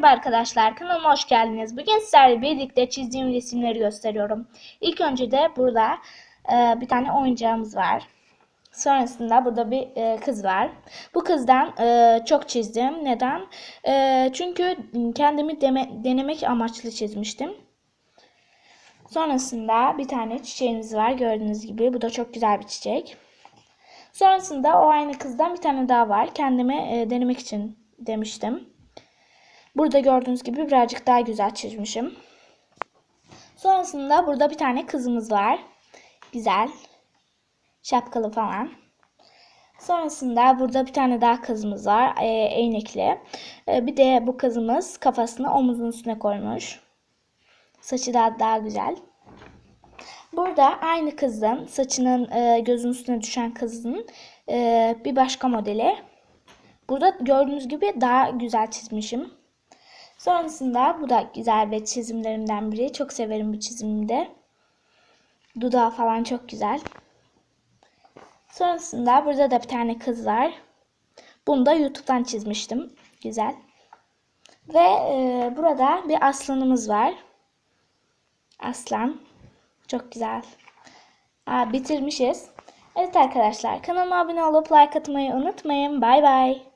Merhaba arkadaşlar kanalıma hoş geldiniz. Bugün sizlerle birlikte çizdiğim resimleri gösteriyorum. İlk önce de burada e, bir tane oyuncağımız var. Sonrasında burada bir e, kız var. Bu kızdan e, çok çizdim. Neden? E, çünkü kendimi deme- denemek amaçlı çizmiştim. Sonrasında bir tane çiçeğimiz var gördüğünüz gibi. Bu da çok güzel bir çiçek. Sonrasında o aynı kızdan bir tane daha var. Kendime e, denemek için demiştim. Burada gördüğünüz gibi birazcık daha güzel çizmişim. Sonrasında burada bir tane kızımız var. Güzel. Şapkalı falan. Sonrasında burada bir tane daha kızımız var. E, eynekli. E, bir de bu kızımız kafasını omuzun üstüne koymuş. Saçı daha, daha güzel. Burada aynı kızın saçının e, gözün üstüne düşen kızın e, bir başka modeli. Burada gördüğünüz gibi daha güzel çizmişim. Sonrasında bu da güzel ve çizimlerimden biri. Çok severim bu çizimde. Dudağı falan çok güzel. Sonrasında burada da bir tane kız var. Bunu da YouTube'dan çizmiştim. Güzel. Ve e, burada bir aslanımız var. Aslan. Çok güzel. Aa, bitirmişiz. Evet arkadaşlar kanalıma abone olup like atmayı unutmayın. Bay bay.